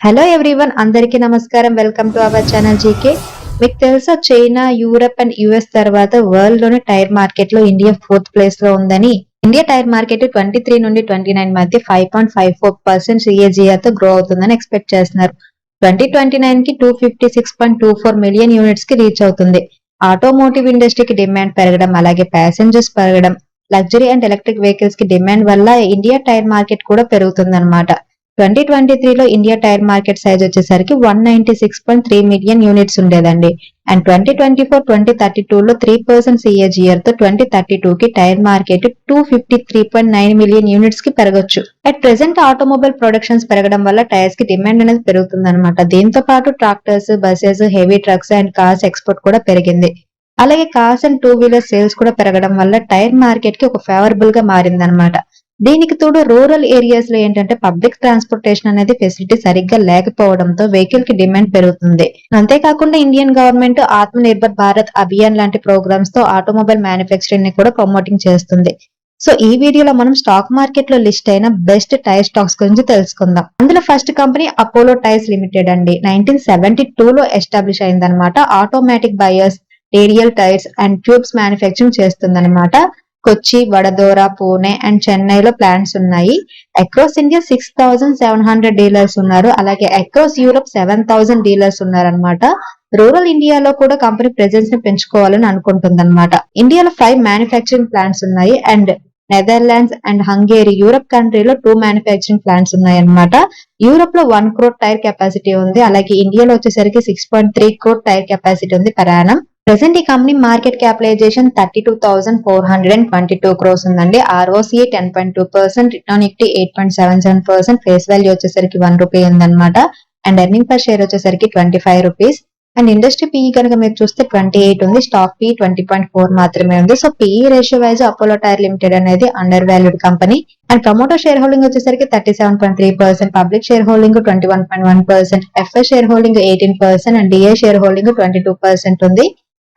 Hello everyone అందరికీ నమస్కారం. Welcome to our channel GK మీకు తెలుసా చైనా యూరప్ అండ్ యుఎస్ తర్వాత వరల్డ్లోని టైర్ మార్కెట్లో ఇండియా ఫోర్త్ ప్లేస్లో ఉందని. India tyre market twenty three నుండి ట్వంటీ నైన్ మధ్య five point five four percent సిఏజీఆర్తో grow అవుతుందని ఎక్స్పెక్ట్ చేస్తున్నారు. ట్వంటీ ట్వంటీ నైన్కి two fifty six point two four million యూనిట్స్కి reach అవుతుంది. ఆటోమోటివ్ ఇండస్ట్రీకి డిమాండ్ పెరగడం అలాగే ప్యాసింజర్స్ పెరగడం లగ్జరీ అండ్ ఎలక్ట్రిక్ వెహికల్స్కి డిమాండ్ వల్ల ఇండియా టైర్ మార్కెట్ కూడా పెరుగుతుంది ట్వంటీ ట్వంటీ త్రీలో ఇండియా టైర్ మార్కెట్ సైజ్ వచ్చేసరికి one ninety six point three million units ఉండేదండి. And twenty twenty four twenty thirty two లో త్రీ పర్సెంట్ సిఏజిఆర్తో ట్వంటీ థర్టీ టూ కి tyre market two fifty three point nine million యూనిట్స్కి పెరగొచ్చు. At present automobile productions పెరగడం వల్ల టైర్స్కి demand అనేది పెరుగుతుంది అనమాట దీంతో పాటు tractors buses heavy trucks and cars export కూడా పెరిగింది. అలాగే cars and two wheeler sales కూడా పెరగడం వల్ల టైర్ మార్కెట్కి ఒక ఫేవరబుల్గా మారిందనమాట దీనికి తోడు రూరల్ ఏరియాస్లో ఏంటంటే పబ్లిక్ ట్రాన్స్పోర్టేషన్ అనేది ఫెసిలిటీ సరిగ్గా లేకపోవడంతో వెహికల్కి డిమాండ్ పెరుగుతుంది. అంతేకాకుండా ఇండియన్ గవర్నమెంట్ ఆత్మ నిర్భర్ భారత్ అభియాన్ లాంటి ప్రోగ్రామ్స్తో ఆటోమొబైల్ మ్యానుఫ్యాక్చరింగ్ని కూడా ప్రమోటింగ్ చేస్తుంది. సో ఈ వీడియోలో మనం స్టాక్ మార్కెట్లో లిస్ట్ అయిన బెస్ట్ టైర్ స్టాక్స్ గురించి తెలుసుకుందాం. అందులో first company Apollo tyres limited అండి. నైన్టీన్ సెవెంటీ టూ లో ఎస్టాబ్లిష్ అయిందనమాట automatic bias radial tyres and tubes manufacturing చేస్తుందన్నమాట. కొచ్చి వడదోర పూణే అండ్ చెన్నైలో ప్లాంట్స్ ఉన్నాయి. Across India six thousand seven hundred dealers ఉన్నారు. అలాగే across Europe seven thousand dealers ఉన్నారనమాట రూరల్ ఇండియాలో కూడా కంపెనీ ప్రెజెన్స్ని పెంచుకోవాలని అనుకుంటుంది అనమాట ఇండియాలో ఫైవ్ మ్యానుఫ్యాక్చరింగ్ ప్లాంట్స్ ఉన్నాయి. And Netherlands and Hungary Europe కంట్రీలో టూ మ్యానుఫ్యాక్చరింగ్ ప్లాంట్స్ ఉన్నాయి అనమాట యూరప్లో వన్ క్రోర్ టైర్ కెపాసిటీ ఉంది. అలాగే ఇండియాలో వచ్చేసరికి six point three crore tyre capacity ఉంది పరాణం ప్రెసెంట్ ఈ company market capitalisation thirty two thousand four hundred and twenty two crores ఉందండి. ROC ten point two percent return equity eight point seven seven percent face value వచ్చేసరికి one rupee ఉందన్నమాట. And earning per share వచ్చేసరికి twenty five rupees. And industry PE కనుక మీరు చూస్తే twenty eight ఉంది. Stock P twenty point four మాత్రమే ఉంది. So PE ratio wise Apollo tyre limited అనేది under valued company. And promoter share holding వచ్చేసరికి thirty seven point three percent public share holding twenty one point one percent FI share holding eighteen percent and DA share holding twenty two percent ఉంది.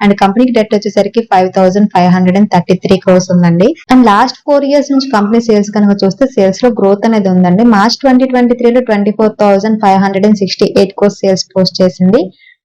And కంపెనీకి debt వచ్చేసరికి five thousand five hundred and thirty three crores ఉందండి. And last four years నుంచి company sales కనుక చూస్తే సేల్స్లో growth అనేది ఉందండి. మార్చ్ ట్వంటీ ట్వంటీ త్రీలో twenty four thousand five hundred and sixty eight crores sales post చేసింది.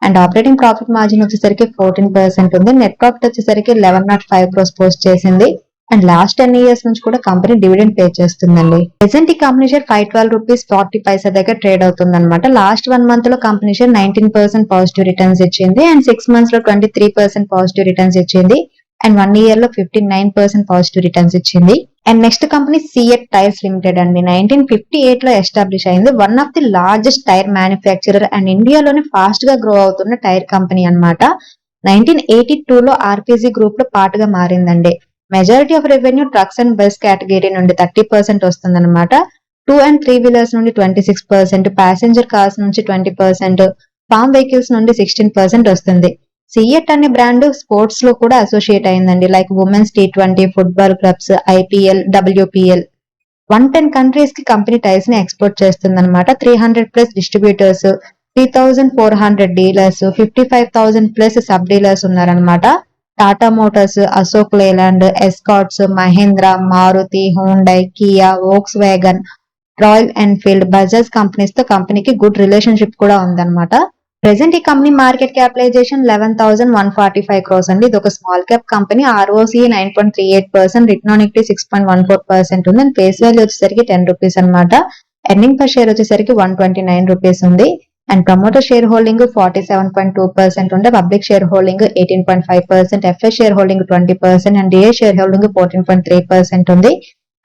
అండ్ ఆపరేటింగ్ ప్రాఫిట్ మార్జిన్ వచ్చేసరికి ఫోర్టీన్ పర్సెంట్ ఉంది. నెట్ ప్రాఫిట్ వచ్చేసరికి eleven nought five crores post చేసింది. అండ్ లాస్ట్ టెన్ ఇయర్స్ నుంచి కూడా company dividend pay చేస్తుందండి. Present ఈ company share five twelve rupees forty paisa దగ్గర ట్రేడ్ అవుతుంది అనమాట లాస్ట్ వన్ మంత్లో company share nineteen percent positive returns ఇచ్చింది. అండ్ సిక్స్ మంత్స్లో twenty three percent positive returns ఇచ్చింది. అండ్ వన్ ఇయర్లో fifty nine percent positive returns ఇచ్చింది and next company CEAT tyres limited అండి. నైన్టీన్ ఫిఫ్టీ ఎయిట్లో ఎస్టాబ్లిష్ అయింది. One of the largest tyre manufacturer and ఇండియాలోనే ఫాస్ట్గా గ్రో అవుతున్న టైర్ కంపెనీ అన్నమాట. నైన్టీన్ ఎయిటీ టూ లో ఆర్పీజీ గ్రూప్లో పార్ట్గా మారిందండి. Majority of revenue trucks and bus category నుండి థర్టీ పర్సెంట్ వస్తుందన్నమాట. టూ అండ్ త్రీ వీలర్స్ నుండి twenty six percent passenger cars నుంచి ట్వంటీ పర్సెంట్ ఫామ్ వెహికల్స్ నుండి సిక్స్టీన్ పర్సెంట్ వస్తుంది. సిఎట్ అనే బ్రాండ్ స్పోర్ట్స్లో కూడా అసోసియేట్ అయిందండి. Like women's T twenty football clubs IPL WPL one ten కంట్రీస్కి కంపెనీ టైర్స్ని ఎక్స్పోర్ట్ చేస్తుంది అనమాట three hundred plus distributors three thousand four hundred dealers fifty five thousand plus sub dealers ఉన్నారనమాట Tata Motors Ashok Leyland Escorts Mahindra Maruti Hyundai Kia Volkswagen Royal Enfield Bajaj కంపెనీస్తో కంపెనీకి good relationship కూడా ఉందన్నమాట. Present ఈ company market capitalization eleven thousand one forty five crores అండి. ఇది ఒక small cap company ROC nine point three eight percent return on equity six point one four percent ఉంది. And face value వచ్చేసరికి ten rupees అనమాట earning per share వచ్చేసరికి one twenty nine rupees ఉంది. And promoter share holding forty seven point two percent ఉంటే public share holding eighteen point five percent FS share holding twenty percent and DA share holding fourteen point three percent ఉంది.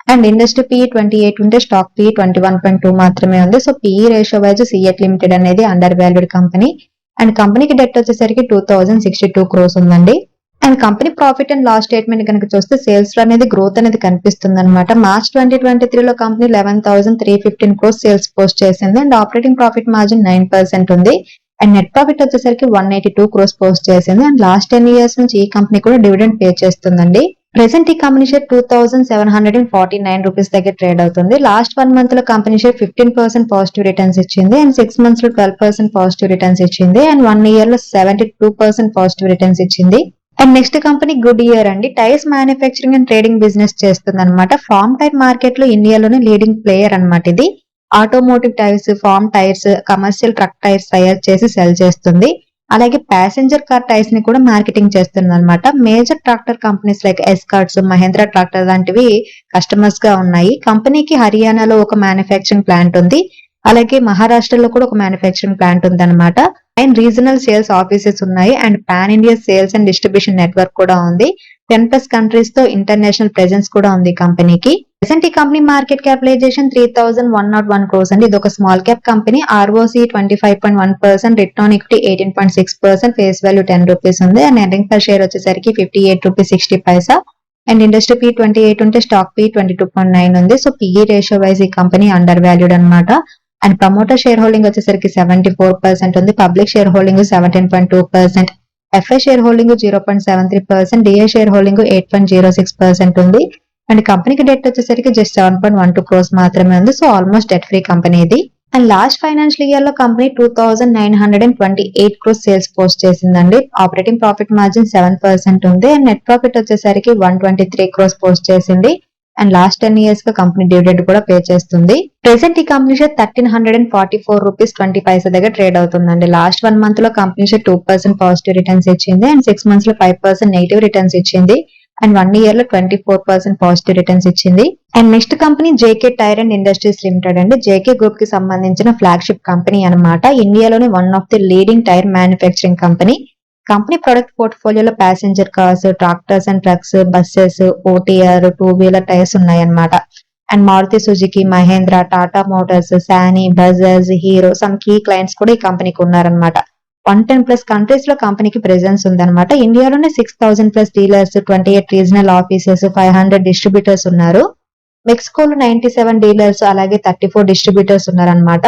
And industry P twenty eight ఉంటే stock P twenty one point two మాత్రమే ఉంది so PE ratio wise CEAT limited అనేది under valued company and కంపెనీకి debt వచ్చేసరికి two thousand sixty two crores ఉందండి. And company profit and loss statement కనుక చూస్తే సేల్స్లో అనేది గ్రోత్ అనేది కనిపిస్తుంది అనమాట మార్చ్ ట్వంటీ ట్వంటీ త్రీలో company eleven thousand three fifteen crores sales post చేసింది. And operating profit margin nine percent ఉంది. అండ్ నెట్ ప్రాఫిట్ వచ్చేసరికి one eighty two crores post చేసింది. అండ్ లాస్ట్ టెన్ ఇయర్స్ నుంచి ఈ కంపెనీ కూడా డివిడెండ్ పే చేస్తుందండి. Present ఈ company share two thousand seven hundred and forty nine rupees దగ్గర trade అవుతుంది. లాస్ట్ వన్ మంత్లో company share fifteen percent positive returns ఇచ్చింది. అండ్ సిక్స్ మంత్స్లో ట్వెల్వ్ పర్సెంట్ పాజిటివ్ రిటర్న్స్ ఇచ్చింది. అండ్ వన్ ఇయర్లో seventy two percent positive returns ఇచ్చింది. And next company Goodyear అండి. Tyres manufacturing and trading business చేస్తుంది అనమాట form tyre మార్కెట్లో ఇండియాలోనే లీడింగ్ ప్లేయర్ అన్నమాట ఇది. Automotive tyres farm tyres commercial truck tyres తయారు చేసి సెల్ చేస్తుంది. అలాగే ప్యాసింజర్ కార్ టైర్స్ని కూడా మార్కెటింగ్ చేస్తుంది అనమాట major tractor companies like Escorts Mahindra tractor లాంటివి కస్టమర్స్గా ఉన్నాయి. కంపెనీకి హర్యానాలో ఒక మ్యానుఫ్యాక్చరింగ్ ప్లాంట్ ఉంది. అలాగే మహారాష్ట్రలో కూడా ఒక మ్యానుఫ్యాక్చరింగ్ ప్లాంట్ ఉంది అనమాట అండ్ రీజనల్ సేల్స్ ఆఫీసెస్ ఉన్నాయి. And pan India sales and distribution network కూడా ఉంది. టెన్ ప్లస్ కంట్రీస్తో ఇంటర్నేషనల్ ప్రెజెన్స్ కూడా ఉంది కంపెనీకి ప్రెసెంట్ ఈ company market capitalisation three thousand one nought one crores అండి. ఇది ఒక small cap company ROC twenty five point one percent return equity eighteen point six percent face value ten rupees ఉంది. And earning per share వచ్చేసరికి fifty eight rupees sixty paisa and industry P twenty eight ఉంటే stock P twenty two point nine ఉంది so PE ratio wise ఈ company under valued అనమాట and promoter share holding వచ్చేసరికి seventy four percent ఉంది. Public share holding seventeen point two percent FI share holding zero point seven three percent DA share holding eight point zero six percent ఉంది. And కంపెనీకి debt వచ్చేసరికి just seven point one two crores మాత్రమే ఉంది. So almost debt free company ఇది. And last financial ఇయర్లో company two thousand nine hundred and twenty eight crores sales post చేసిందండి. Operating profit margin seven percent ఉంది. And net profit వచ్చేసరికి one twenty three crores post చేసింది. And last ten ఇయర్స్గా company dividend కూడా pay చేస్తుంది. Present ఈ company share thirteen hundred and forty four rupees twenty paisa దగ్గర trade అవుతుందండి. Last one మంత్లో company share two percent positive returns ఇచ్చింది. And six మంత్స్లో ఫైవ్ పర్సెంట్ నెగిటివ్ రిటర్న్స్ ఇచ్చింది. అండ్ వన్ ఇయర్లో twenty four percent positive returns ఇచ్చింది. And next company JK tyre and industries limited అండి. జేకే గ్రూప్కి సంబంధించిన ఫ్లాగ్షిప్ కంపెనీ అన్నమాట. ఇండియాలోని one of the leading tyre manufacturing company company product పోర్ట్ఫోలియోలో passenger cars tractors and trucks buses OTR two wheeler tyres ఉన్నాయన్నమాట. And Maruti Suzuki Mahindra Tata Motors Sany Bajaj Hero some key clients కూడా ఈ కంపెనీకి ఉన్నారనమాట one ten plus కంట్రీస్లో కంపెనీకి presence ఉందన్నమాట. ఇండియాలోనే six thousand plus dealers twenty eight regional offices five hundred distributors ఉన్నారు. మెక్సికోలో నైన్టీ సెవెన్ డీలర్స్ అలాగే థర్టీ ఫోర్ డిస్ట్రిబ్యూటర్స్ ఉన్నారనమాట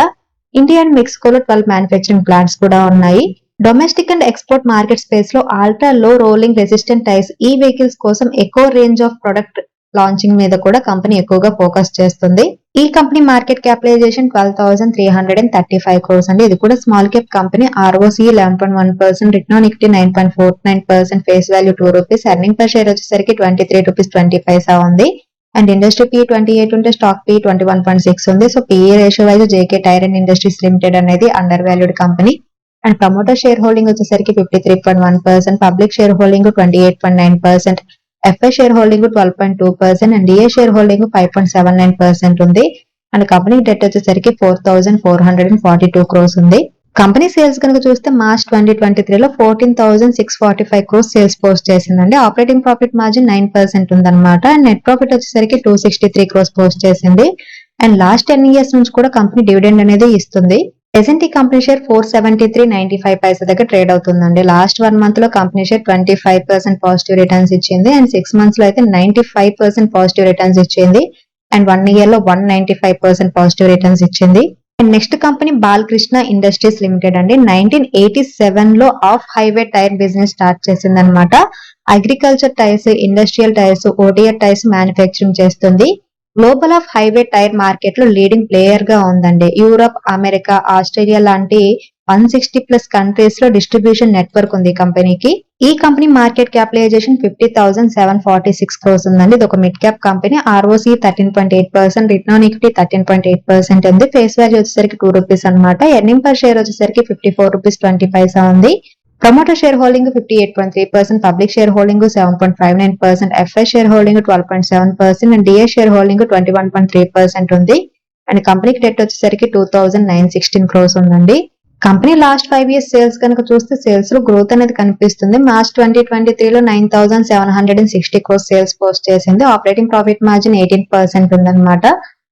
ఇండియా అండ్ మెక్సికోలో ట్వెల్వ్ మ్యానుఫ్యాక్చరింగ్ ప్లాంట్స్ కూడా ఉన్నాయి. డొమెస్టిక్ అండ్ ఎక్స్పోర్ట్ మార్కెట్ స్పేస్లో ultra low rolling resistant tyres E vehicles కోసం ఎక్కువ రేంజ్ ఆఫ్ ప్రొడక్ట్ లాంచింగ్ మీద కూడా కంపెనీ ఎక్కువగా ఫోకస్ చేస్తుంది. ఈ company market capitalisation twelve thousand three hundred and thirty five crores అండి. ఇది కూడా small cap company ROC eleven point one percent return equity nine point four nine percent face value two rupees earning per share వచ్చేసరికి twenty three rupees twenty paisa ఉంది. And industry P twenty eight ఉంటే stock P twenty one point six ఉంది so PE ratio wise JK tyre and industries limited అనేది under valued company and promoter share holding వచ్చేసరికి fifty three point one percent public share holding twenty eight point nine percent FI share holding twelve point two percent and DA share holding five point seven nine percent ఉంది. And company debt వచ్చేసరికి four thousand four hundred and forty two crores ఉంది. Company sales కనుక చూస్తే March twenty twenty త్రీలో fourteen thousand six forty five crores sales post చేసిందండి. Operating profit margin nine percent ఉందన్నమాట. And net profit వచ్చేసరికి two sixty three crores post చేసింది. And last ten years నుంచి కూడా కంపెనీ డివిడెండ్ అనేది ఇస్తుంది. ప్రెసెంట్ ఈ company share four seventy three ninety five paisa దగ్గర ట్రేడ్ అవుతుందండి. లాస్ట్ వన్ మంత్లో company share twenty five percent positive returns ఇచ్చింది. అండ్ సిక్స్ మంత్స్లో అయితే ninety five percent positive returns ఇచ్చింది. అండ్ వన్ ఇయర్లో one ninety five percent positive returns ఇచ్చింది. And next company Balakrishna industries limited అండి. Nineteen eighty సెవెన్లో off highway tyre business start చేసింది అనమాట agriculture tyres industrial tyres OTR tyres manufacturing చేస్తుంది. Global off highway tyre మార్కెట్లో leading ప్లేయర్గా ఉందండి. Europe America Australia లాంటి వన్ సిక్స్టీ ప్లస్ కంట్రీస్లో డిస్ట్రిబ్యూషన్ నెట్వర్క్ ఉంది ఈ కంపెనీకి ఈ company market capitalisation fifty thousand seven forty six crores ఉందండి. ఇది ఒక mid cap company ROC thirteen point eight percent return equity thirteen point eight percent ఉంది. ఫేస్ వాల్యూ వచ్చేసరికి టూ రూపీస్ అనమాట ఎర్నింగ్ పర్ షేర్ వచ్చేసరికి fifty four rupees twenty paisa ఉంది. Promoter share holding fifty eight point three percent public share holding seven point five nine percent FI share holding twelve point seven percent and DA share holding twenty one point three percent ఉంది. And కంపెనీకి debt వచ్చేసరికి two thousand nine sixteen crores ఉందండి. Company last five years sales కనుక చూస్తే సేల్స్లో growth అనేది కనిపిస్తుంది. March twenty twenty త్రీలో nine thousand seven hundred and sixty crores sales post చేసింది. Operating profit margin eighteen percent ఉందన్నమాట.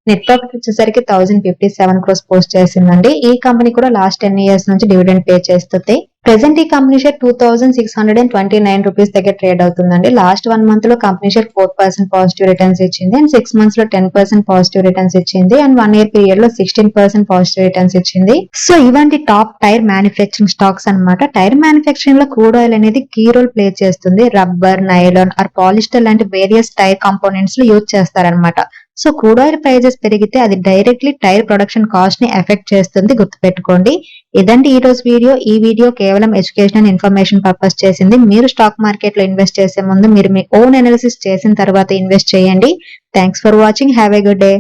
నెట్ ప్రాఫిట్ వచ్చేసరికి thousand fifty seven crores post చేసిందండి. ఈ కంపెనీ కూడా లాస్ట్ టెన్ ఇయర్స్ నుంచి డివిడెండ్ పే చేస్తుంది. ప్రెసెంట్ ఈ company share two thousand six hundred and twenty nine rupees దగ్గర ట్రేడ్ అవుతుందండి. లాస్ట్ వన్ మంత్లో company share four percent positive returns ఇచ్చింది. అండ్ సిక్స్ మంత్స్లో టెన్ పర్సెంట్ పాజిటివ్ రిటర్న్స్ ఇచ్చింది. And one year పీరియడ్లో sixteen percent positive returns ఇచ్చింది. So ఇవంటి top tyre manufacturing stocks అన్నమాట. టైర్ మ్యానుఫ్యాక్చరింగ్లో క్రూడ్ ఆయిల్ అనేది కీ రోల్ ప్లే చేస్తుంది. రబ్బర్ నైలాన్ ఆర్ పాలిస్టర్ లాంటి వేరియస్ టైర్ కాంపోనెంట్స్లో యూజ్ చేస్తారనమాట సో క్రూడ్ ఆయిల్ ప్రైజెస్ పెరిగితే అది డైరెక్ట్లీ టైర్ ప్రొడక్షన్ కాస్ట్ని ఎఫెక్ట్ చేస్తుంది. గుర్తుపెట్టుకోండి. ఇదండి ఈ రోజు వీడియో. ఈ వీడియో కేవలం ఎడ్యుకేషనల్ ఇన్ఫర్మేషన్ పర్పస్ చేసింది. మీరు స్టాక్ మార్కెట్లో ఇన్వెస్ట్ చేసే ముందు మీరు మీ ఓన్ అనాలిసిస్ చేసిన తర్వాత ఇన్వెస్ట్ చేయండి. Thanks for watching have a good day